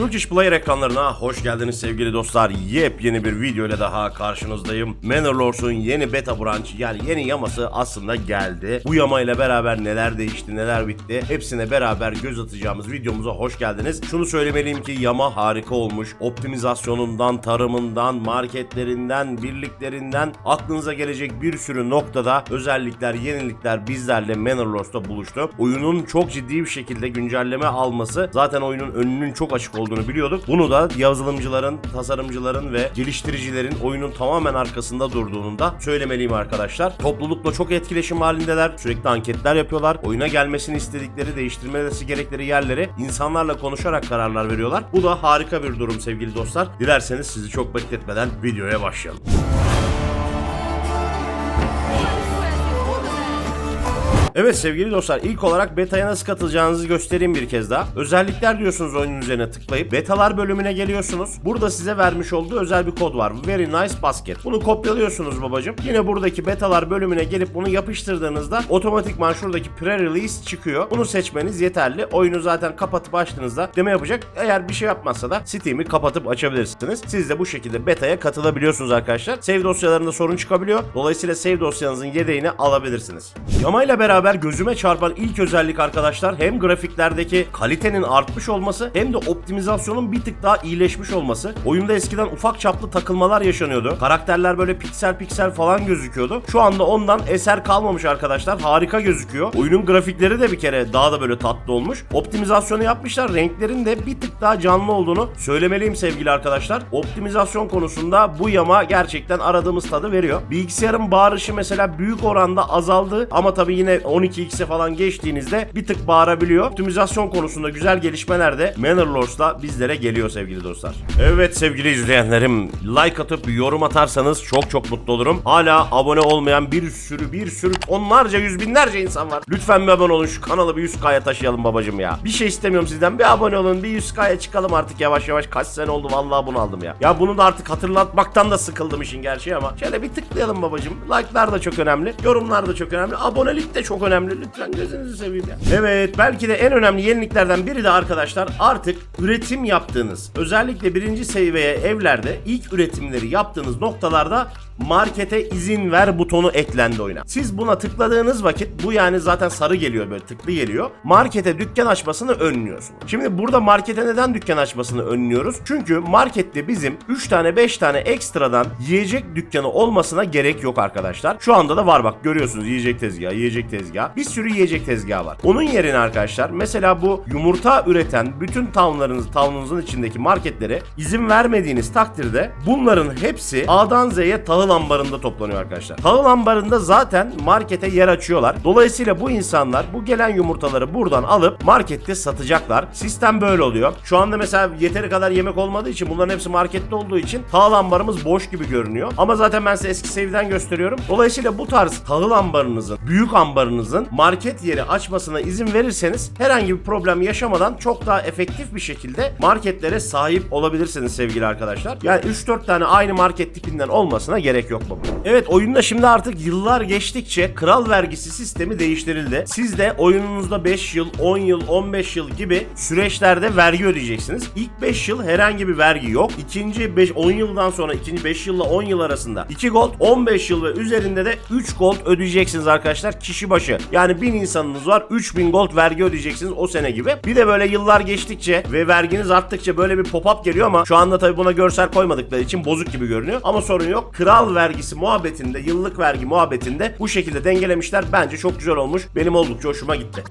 Turkish Player ekranlarına hoş geldiniz sevgili dostlar. Yepyeni bir video ile daha karşınızdayım. Manor Lords'un yeni beta branch yani yeni yaması aslında geldi. Bu yama ile beraber neler değişti neler bitti hepsine beraber göz atacağımız videomuza hoş geldiniz. Şunu söylemeliyim ki yama harika olmuş. Optimizasyonundan, tarımından, marketlerinden, birliklerinden aklınıza gelecek bir sürü noktada özellikler, yenilikler bizlerle Manor Lords'ta buluştu. Oyunun çok ciddi bir şekilde güncelleme alması zaten oyunun önünün çok açık olduğunu biliyorduk. Bunu da yazılımcıların, tasarımcıların ve geliştiricilerin oyunun tamamen arkasında durduğunu da söylemeliyim arkadaşlar. Toplulukla çok etkileşim halindeler. Sürekli anketler yapıyorlar. Oyuna gelmesini istedikleri, değiştirmesi gerekleri yerleri insanlarla konuşarak kararlar veriyorlar. Bu da harika bir durum sevgili dostlar. Dilerseniz sizi çok bekletmeden videoya başlayalım. Evet sevgili dostlar ilk olarak beta'ya nasıl katılacağınızı göstereyim bir kez daha. Özellikler diyorsunuz oyunun üzerine tıklayıp betalar bölümüne geliyorsunuz. Burada size vermiş olduğu özel bir kod var. Very nice basket. Bunu kopyalıyorsunuz babacım. Yine buradaki betalar bölümüne gelip bunu yapıştırdığınızda otomatikman şuradaki pre-release çıkıyor. Bunu seçmeniz yeterli. Oyunu zaten kapatıp açtığınızda deme yapacak. Eğer bir şey yapmazsa da Steam'i kapatıp açabilirsiniz. Siz de bu şekilde beta'ya katılabiliyorsunuz arkadaşlar. Save dosyalarında sorun çıkabiliyor. Dolayısıyla save dosyanızın yedeğini alabilirsiniz. Yama ile beraber gözüme çarpan ilk özellik arkadaşlar hem grafiklerdeki kalitenin artmış olması hem de optimizasyonun bir tık daha iyileşmiş olması. Oyunda eskiden ufak çaplı takılmalar yaşanıyordu. Karakterler böyle piksel piksel falan gözüküyordu. Şu anda ondan eser kalmamış arkadaşlar. Harika gözüküyor. Oyunun grafikleri de bir kere daha da böyle tatlı olmuş. Optimizasyonu yapmışlar. Renklerin de bir tık daha canlı olduğunu söylemeliyim sevgili arkadaşlar. Optimizasyon konusunda bu yama gerçekten aradığımız tadı veriyor. Bilgisayarın bağırışı mesela büyük oranda azaldı ama tabii yine 12x'e falan geçtiğinizde bir tık bağırabiliyor. Optimizasyon konusunda güzel gelişmeler de Manor Lords'da bizlere geliyor sevgili dostlar. Evet sevgili izleyenlerim like atıp yorum atarsanız çok çok mutlu olurum. Hala abone olmayan bir sürü bir sürü onlarca yüz binlerce insan var. Lütfen bir abone olun şu kanalı bir 100k'ya taşıyalım babacım ya. Bir şey istemiyorum sizden bir abone olun bir 100k'ya çıkalım artık yavaş yavaş kaç sene oldu vallahi bunu aldım ya. Ya bunu da artık hatırlatmaktan da sıkıldım işin gerçeği ama şöyle bir tıklayalım babacım. Like'lar da çok önemli. Yorumlar da çok önemli. Abonelik de çok önemli. Lütfen gözünüzü seveyim ya. Evet belki de en önemli yeniliklerden biri de arkadaşlar artık üretim yaptığınız özellikle birinci seviyeye evlerde ilk üretimleri yaptığınız noktalarda markete izin ver butonu eklendi oyuna. Siz buna tıkladığınız vakit bu yani zaten sarı geliyor böyle tıklı geliyor. Markete dükkan açmasını önlüyorsun. Şimdi burada markete neden dükkan açmasını önlüyoruz? Çünkü markette bizim 3 tane 5 tane ekstradan yiyecek dükkanı olmasına gerek yok arkadaşlar. Şu anda da var bak görüyorsunuz yiyecek tezgahı, yiyecek tezgahı. Bir sürü yiyecek tezgahı var. Onun yerine arkadaşlar mesela bu yumurta üreten bütün townlarınız, town'unuzun içindeki marketlere izin vermediğiniz takdirde bunların hepsi A'dan Z'ye tahıl ambarında toplanıyor arkadaşlar. Tahıl ambarında zaten markete yer açıyorlar. Dolayısıyla bu insanlar bu gelen yumurtaları buradan alıp markette satacaklar. Sistem böyle oluyor. Şu anda mesela yeteri kadar yemek olmadığı için bunların hepsi markette olduğu için tahıl ambarımız boş gibi görünüyor. Ama zaten ben size eski seviyeden gösteriyorum. Dolayısıyla bu tarz tahıl ambarınızın, büyük ambarınızın market yeri açmasına izin verirseniz herhangi bir problem yaşamadan çok daha efektif bir şekilde marketlere sahip olabilirsiniz sevgili arkadaşlar. Yani 3-4 tane aynı market tipinden olmasına gerek yok baba. Evet oyunda şimdi artık yıllar geçtikçe kral vergisi sistemi değiştirildi. Siz de oyununuzda 5 yıl, 10 yıl, 15 yıl gibi süreçlerde vergi ödeyeceksiniz. İlk 5 yıl herhangi bir vergi yok. İkinci 5 10 yıldan sonra ikinci 5 yılla 10 yıl arasında 2 gold, 15 yıl ve üzerinde de 3 gold ödeyeceksiniz arkadaşlar kişi başı. Yani 1000 insanınız var 3000 gold vergi ödeyeceksiniz o sene gibi. Bir de böyle yıllar geçtikçe ve verginiz arttıkça böyle bir pop-up geliyor ama şu anda tabii buna görsel koymadıkları için bozuk gibi görünüyor. Ama sorun yok. Kral vergisi muhabbetinde, yıllık vergi muhabbetinde bu şekilde dengelemişler. Bence çok güzel olmuş. Benim oldukça hoşuma gitti.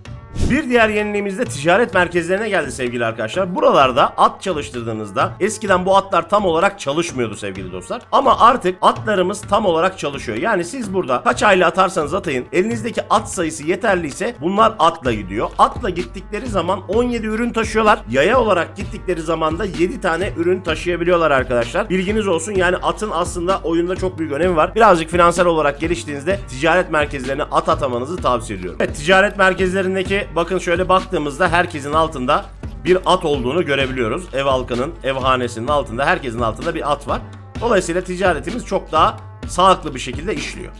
Bir diğer yeniliğimiz de ticaret merkezlerine geldi sevgili arkadaşlar. Buralarda at çalıştırdığınızda eskiden bu atlar tam olarak çalışmıyordu sevgili dostlar. Ama artık atlarımız tam olarak çalışıyor. Yani siz burada kaç aile atarsanız atayın elinizdeki at sayısı yeterliyse bunlar atla gidiyor. Atla gittikleri zaman 17 ürün taşıyorlar. Yaya olarak gittikleri zaman da 7 tane ürün taşıyabiliyorlar arkadaşlar. Bilginiz olsun yani atın aslında oyunda çok büyük önemi var. Birazcık finansal olarak geliştiğinizde ticaret merkezlerine at atamanızı tavsiye ediyorum. Evet ticaret merkezlerindeki bakın şöyle baktığımızda herkesin altında bir at olduğunu görebiliyoruz. Ev halkının, ev hanesinin altında herkesin altında bir at var. Dolayısıyla ticaretimiz çok daha sağlıklı bir şekilde işliyor.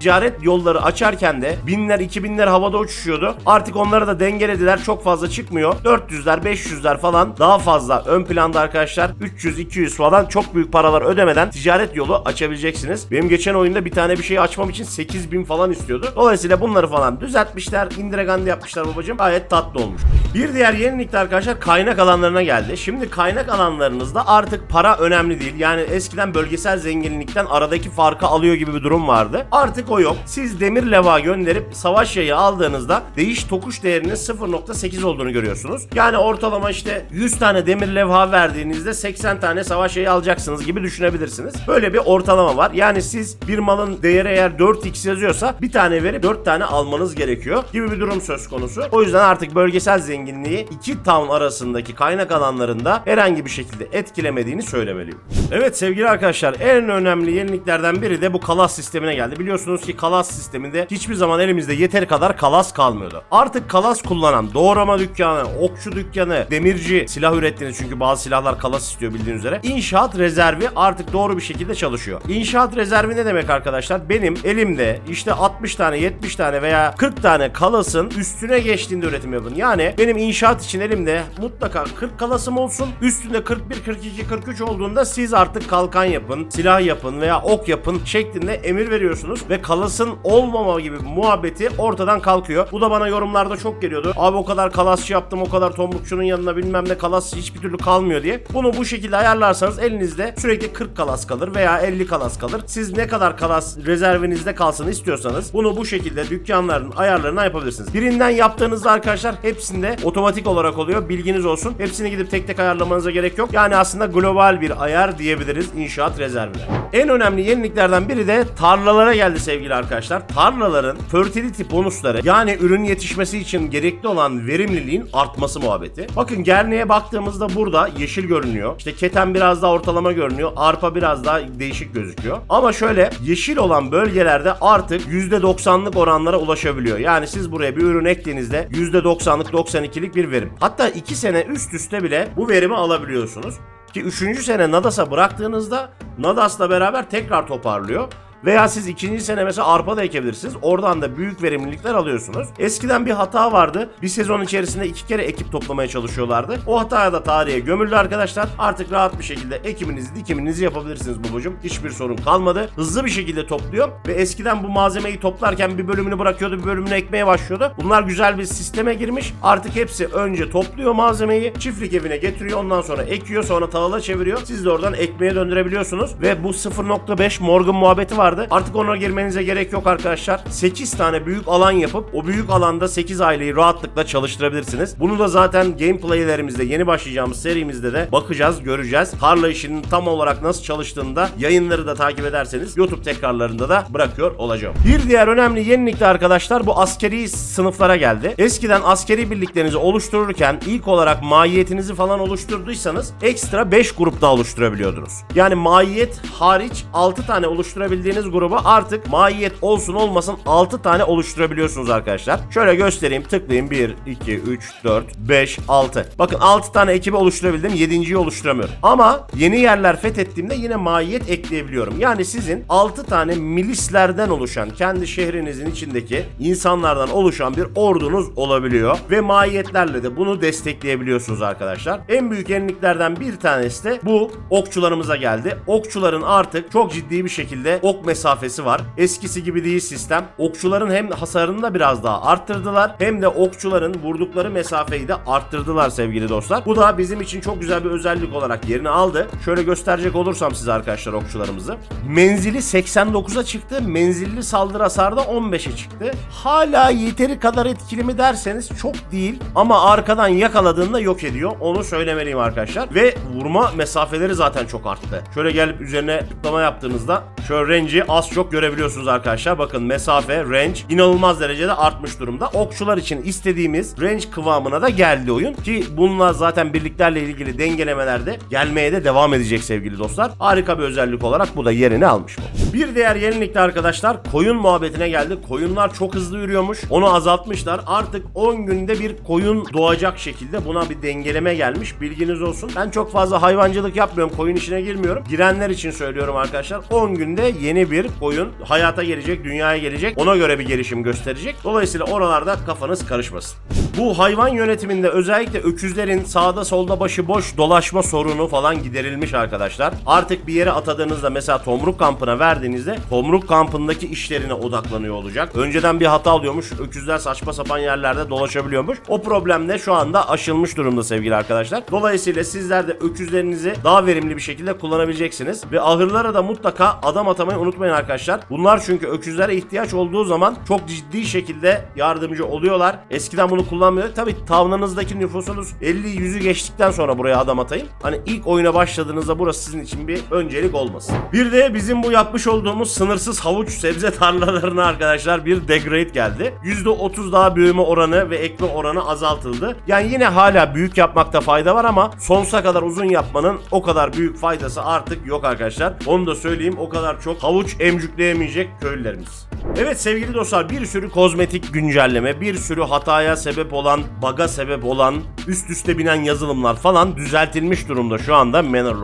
Ticaret yolları açarken de binler 2000'ler havada uçuşuyordu. Artık onları da dengelediler. Çok fazla çıkmıyor. 400'ler 500'ler falan daha fazla ön planda arkadaşlar. 300 200 falan çok büyük paralar ödemeden ticaret yolu açabileceksiniz. Benim geçen oyunda bir tane bir şey açmam için 8000 falan istiyordu. Dolayısıyla bunları falan düzeltmişler. Indiregandı yapmışlar babacım. Gayet tatlı olmuş. Bir diğer yenilik de arkadaşlar kaynak alanlarına geldi. Şimdi kaynak alanlarınızda artık para önemli değil. Yani eskiden bölgesel zenginlikten aradaki farkı alıyor gibi bir durum vardı. Artık o yok. Siz demir leva gönderip savaş yayı aldığınızda değiş tokuş değerinin 0.8 olduğunu görüyorsunuz. Yani ortalama işte 100 tane demir levha verdiğinizde 80 tane savaş yayı alacaksınız gibi düşünebilirsiniz. Böyle bir ortalama var. Yani siz bir malın değeri eğer 4x yazıyorsa bir tane verip 4 tane almanız gerekiyor gibi bir durum söz konusu. O yüzden artık bölgesel zenginliği iki town arasındaki kaynak alanlarında herhangi bir şekilde etkilemediğini söylemeliyim. Evet sevgili arkadaşlar en önemli yeniliklerden biri de bu kalas sistemine geldi. Biliyorsunuz ki kalas sisteminde hiçbir zaman elimizde yeteri kadar kalas kalmıyordu. Artık kalas kullanan doğrama dükkanı, okçu dükkanı, demirci silah ürettiğiniz çünkü bazı silahlar kalas istiyor bildiğiniz üzere. İnşaat rezervi artık doğru bir şekilde çalışıyor. İnşaat rezervi ne demek arkadaşlar? Benim elimde işte 60 tane, 70 tane veya 40 tane kalasın üstüne geçtiğinde üretim yapın. Yani benim inşaat için elimde mutlaka 40 kalasım olsun. Üstünde 41, 42, 43 olduğunda siz artık kalkan yapın, silah yapın veya ok yapın şeklinde emir veriyorsunuz ve kalasın olmama gibi muhabbeti ortadan kalkıyor. Bu da bana yorumlarda çok geliyordu. Abi o kadar kalasçı yaptım, o kadar tombukçunun yanına bilmem ne kalas hiçbir türlü kalmıyor diye. Bunu bu şekilde ayarlarsanız elinizde sürekli 40 kalas kalır veya 50 kalas kalır. Siz ne kadar kalas rezervinizde kalsın istiyorsanız bunu bu şekilde dükkanların ayarlarına yapabilirsiniz. Birinden yaptığınızda arkadaşlar hepsinde otomatik olarak oluyor. Bilginiz olsun. Hepsini gidip tek tek ayarlamanıza gerek yok. Yani aslında global bir ayar diyebiliriz inşaat rezervine. En önemli yeniliklerden biri de tarlalara geldi sevgili arkadaşlar. Tarlaların fertility bonusları yani ürün yetişmesi için gerekli olan verimliliğin artması muhabbeti. Bakın gerneğe baktığımızda burada yeşil görünüyor. İşte keten biraz daha ortalama görünüyor. Arpa biraz daha değişik gözüküyor. Ama şöyle yeşil olan bölgelerde artık %90'lık oranlara ulaşabiliyor. Yani siz buraya bir ürün ektiğinizde %90'lık 92'lik bir verim. Hatta 2 sene üst üste bile bu verimi alabiliyorsunuz. Ki 3. sene Nadas'a bıraktığınızda Nadas'la beraber tekrar toparlıyor. Veya siz ikinci sene mesela arpa da ekebilirsiniz. Oradan da büyük verimlilikler alıyorsunuz. Eskiden bir hata vardı. Bir sezon içerisinde iki kere ekip toplamaya çalışıyorlardı. O hataya da tarihe gömüldü arkadaşlar. Artık rahat bir şekilde ekiminizi dikiminizi yapabilirsiniz babacım. Hiçbir sorun kalmadı. Hızlı bir şekilde topluyor. Ve eskiden bu malzemeyi toplarken bir bölümünü bırakıyordu bir bölümünü ekmeye başlıyordu. Bunlar güzel bir sisteme girmiş. Artık hepsi önce topluyor malzemeyi. Çiftlik evine getiriyor. Ondan sonra ekiyor. Sonra tağla çeviriyor. Siz de oradan ekmeğe döndürebiliyorsunuz. Ve bu 0.5 Morgan muhabbeti vardı. Artık ona girmenize gerek yok arkadaşlar. 8 tane büyük alan yapıp o büyük alanda 8 aileyi rahatlıkla çalıştırabilirsiniz. Bunu da zaten gameplaylerimizde yeni başlayacağımız serimizde de bakacağız, göreceğiz. Tarla işinin tam olarak nasıl çalıştığını da yayınları da takip ederseniz YouTube tekrarlarında da bırakıyor olacağım. Bir diğer önemli yenilik de arkadaşlar bu askeri sınıflara geldi. Eskiden askeri birliklerinizi oluştururken ilk olarak maiyetinizi falan oluşturduysanız ekstra 5 grupta oluşturabiliyordunuz. Yani maiyet hariç 6 tane oluşturabildiğiniz gruba artık maiyet olsun olmasın 6 tane oluşturabiliyorsunuz arkadaşlar. Şöyle göstereyim tıklayayım 1, 2, 3, 4, 5, 6. Bakın 6 tane ekibi oluşturabildim 7.yi oluşturamıyorum. Ama yeni yerler fethettiğimde yine maiyet ekleyebiliyorum. Yani sizin 6 tane milislerden oluşan kendi şehrinizin içindeki insanlardan oluşan bir ordunuz olabiliyor. Ve maiyetlerle de bunu destekleyebiliyorsunuz arkadaşlar. En büyük yeniliklerden bir tanesi de bu okçularımıza geldi. Okçuların artık çok ciddi bir şekilde ok mesafesi var. Eskisi gibi değil sistem. Okçuların hem hasarını da biraz daha arttırdılar hem de okçuların vurdukları mesafeyi de arttırdılar sevgili dostlar. Bu da bizim için çok güzel bir özellik olarak yerini aldı. Şöyle gösterecek olursam size arkadaşlar okçularımızı. Menzili 89'a çıktı. Menzilli saldırı hasarı da 15'e çıktı. Hala yeteri kadar etkili mi derseniz çok değil ama arkadan yakaladığında yok ediyor. Onu söylemeliyim arkadaşlar. Ve vurma mesafeleri zaten çok arttı. Şöyle gelip üzerine tıklama yaptığınızda şöyle range'i az çok görebiliyorsunuz arkadaşlar. Bakın mesafe, range inanılmaz derecede artmış durumda. Okçular için istediğimiz range kıvamına da geldi oyun. Ki bununla zaten birliklerle ilgili dengelemelerde gelmeye de devam edecek sevgili dostlar. Harika bir özellik olarak bu da yerini almış. Bir diğer yenilik de arkadaşlar koyun muhabbetine geldi. Koyunlar çok hızlı yürüyormuş. Onu azaltmışlar. Artık 10 günde bir koyun doğacak şekilde buna bir dengeleme gelmiş. Bilginiz olsun. Ben çok fazla hayvancılık yapmıyorum. Koyun işine girmiyorum. Girenler için söylüyorum arkadaşlar. 10 günde yeni bir koyun hayata gelecek, dünyaya gelecek. Ona göre bir gelişim gösterecek. Dolayısıyla oralarda kafanız karışmasın. Bu hayvan yönetiminde özellikle öküzlerin sağda solda başı boş dolaşma sorunu falan giderilmiş arkadaşlar. Artık bir yere atadığınızda mesela tomruk kampına verdiğinizde tomruk kampındaki işlerine odaklanıyor olacak. Önceden bir hata oluyormuş. Öküzler saçma sapan yerlerde dolaşabiliyormuş. O problem de şu anda aşılmış durumda sevgili arkadaşlar. Dolayısıyla sizler de öküzlerinizi daha verimli bir şekilde kullanabileceksiniz. Ve ahırlara da mutlaka adam atamayı unutmayın arkadaşlar. Bunlar çünkü öküzlere ihtiyaç olduğu zaman çok ciddi şekilde yardımcı oluyorlar. Eskiden bunu kullanmıyor. Tabii tavlanızdaki nüfusunuz 50-100'ü geçtikten sonra buraya adam atayın. Hani ilk oyuna başladığınızda burası sizin için bir öncelik olmasın. Bir de bizim bu yapmış olduğumuz sınırsız havuç sebze tarlalarına arkadaşlar bir degrade geldi. %30 daha büyüme oranı ve ekme oranı azaltıldı. Yani yine hala büyük yapmakta fayda var ama sonsuza kadar uzun yapmanın o kadar büyük faydası artık yok arkadaşlar. Onu da söyleyeyim o kadar çok havuç emcükleyemeyecek köylülerimiz. Evet sevgili dostlar bir sürü kozmetik güncelleme, bir sürü hataya sebep olan, baga sebep olan, üst üste binen yazılımlar falan düzeltilmiş durumda şu anda Manor.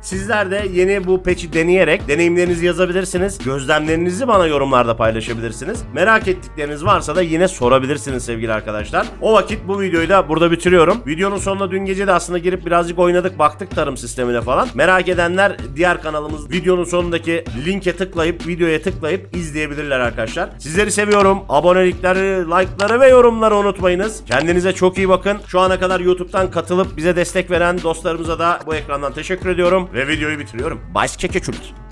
Sizler de yeni bu patch'i deneyerek deneyimlerinizi yazabilirsiniz. Gözlemlerinizi bana yorumlarda paylaşabilirsiniz. Merak ettikleriniz varsa da yine sorabilirsiniz sevgili arkadaşlar. O vakit bu videoyu da burada bitiriyorum. Videonun sonunda dün gece de aslında girip birazcık oynadık baktık tarım sistemine falan. Merak edenler diğer kanalımız videonun sonundaki linke tıklayıp videoya tıklayıp izleyebilirler arkadaşlar. Sizleri seviyorum. Abonelikleri, like'ları ve yorumları unutmayınız. Kendinize çok iyi bakın. Şu ana kadar YouTube'dan katılıp bize destek veren dostlarımıza da bu ekrandan teşekkür ediyorum ve videoyu bitiriyorum. Bye çeke çürük.